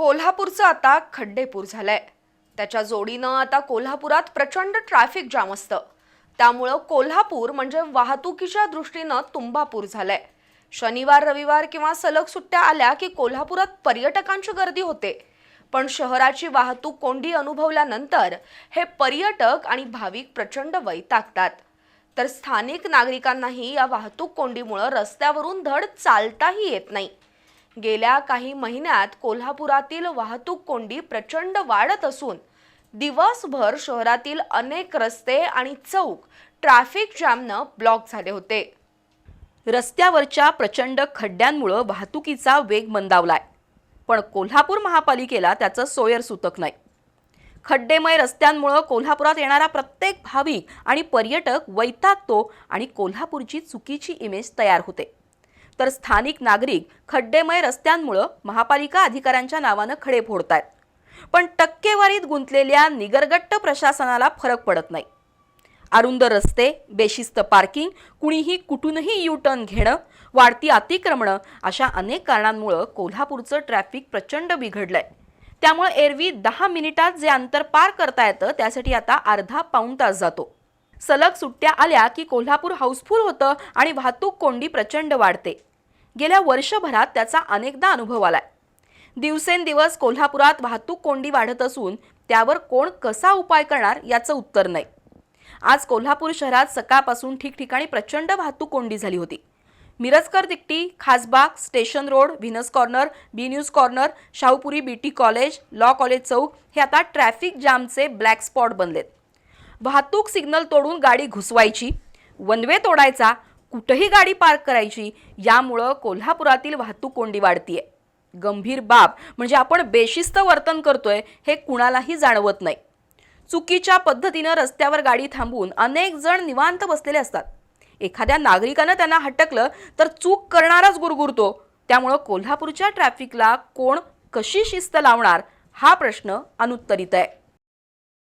कोल्हापूरचं आता खड्डेपूर झालंय. त्याच्या जोडीनं आता कोल्हापुरात प्रचंड ट्रॅफिक जाम असतं. त्यामुळं कोल्हापूर म्हणजे वाहतुकीच्या दृष्टीनं तुंबापूर झालंय. शनिवार रविवार किंवा सलग सुट्ट्या आल्या की कोल्हापुरात पर्यटकांची गर्दी होते. पण शहराची वाहतूक कोंडी अनुभवल्यानंतर हे पर्यटक आणि भाविक प्रचंड वैतागतात. तर स्थानिक नागरिकांनाही या वाहतूक कोंडीमुळं रस्त्यावरून धड चालताही येत नाही. गेल्या काही महिन्यात कोल्हापुरातील वाहतूक कोंडी प्रचंड वाढत असून दिवसभर शहरातील अनेक रस्ते आणि चौक ट्रॅफिक जॅमनं ब्लॉक झाले होते. रस्त्यावरच्या प्रचंड खड्ड्यांमुळं वाहतुकीचा वेग मंदावलाय. पण कोल्हापूर महापालिकेला त्याचं सोयर सुतक नाही. खड्डेमय रस्त्यांमुळं कोल्हापुरात येणारा प्रत्येक भाविक आणि पर्यटक वैतागतो आणि कोल्हापूरची चुकीची इमेज तयार होते. तर स्थानिक नागरिक खड्डेमय रस्त्यांमुळं महापालिका अधिकाऱ्यांच्या नावानं खडे फोडत आहेत पण टक्केवारीत गुंतलेल्या निगरगट्ट प्रशासनाला फरक पडत नाही. अरुंद रस्ते बेशिस्त पार्किंग कुणीही कुठूनही यू टर्न घेणं वाढती अतिक्रमणं अशा अनेक कारणांमुळं कोल्हापूरचं ट्रॅफिक प्रचंड बिघडलंय. त्यामुळे एरवी दहा मिनिटात जे अंतर पार करता येतं त्यासाठी आता अर्धा पाऊण तास जातो. सलग सुट्ट्या आल्या की कोल्हापूर हाऊसफुल होतं आणि वाहतूक कोंडी प्रचंड वाढते. गेल्या वर्षभरात त्याचा अनेकदा अनुभव आलाय. दिवसेंदिवस कोल्हापुरात वाहतूक कोंडी वाढत असून त्यावर कोण कसा उपाय करणार याचं उत्तर नाही. आज कोल्हापूर शहरात सकाळपासून ठिकठिकाणी प्रचंड वाहतूक कोंडी झाली होती. Mirajkar Dikti Khasbag station road Venus corner B news corner Shahupuri BT college law college चौक हे आता ट्रॅफिक जामचे ब्लॅक स्पॉट बनलेत. वाहतूक सिग्नल तोडून गाडी घुसवायची वनवे तोडायचा कुठंही गाडी पार्क करायची यामुळं कोल्हापुरातील वाहतूक कोंडी वाढतीये. गंभीर बाब म्हणजे आपण बेशिस्त वर्तन करतोय हे कुणालाही जाणवत नाही. चुकीच्या पद्धतीनं रस्त्यावर गाडी थांबवून अनेक जण निवांत बसलेले असतात. एखाद्या नागरिकानं त्यांना हटकलं तर चूक करणाराच गुरगुरतो. त्यामुळं कोल्हापूरच्या ट्रॅफिकला कोण कशी शिस्त लावणार हा प्रश्न अनुत्तरित आहे.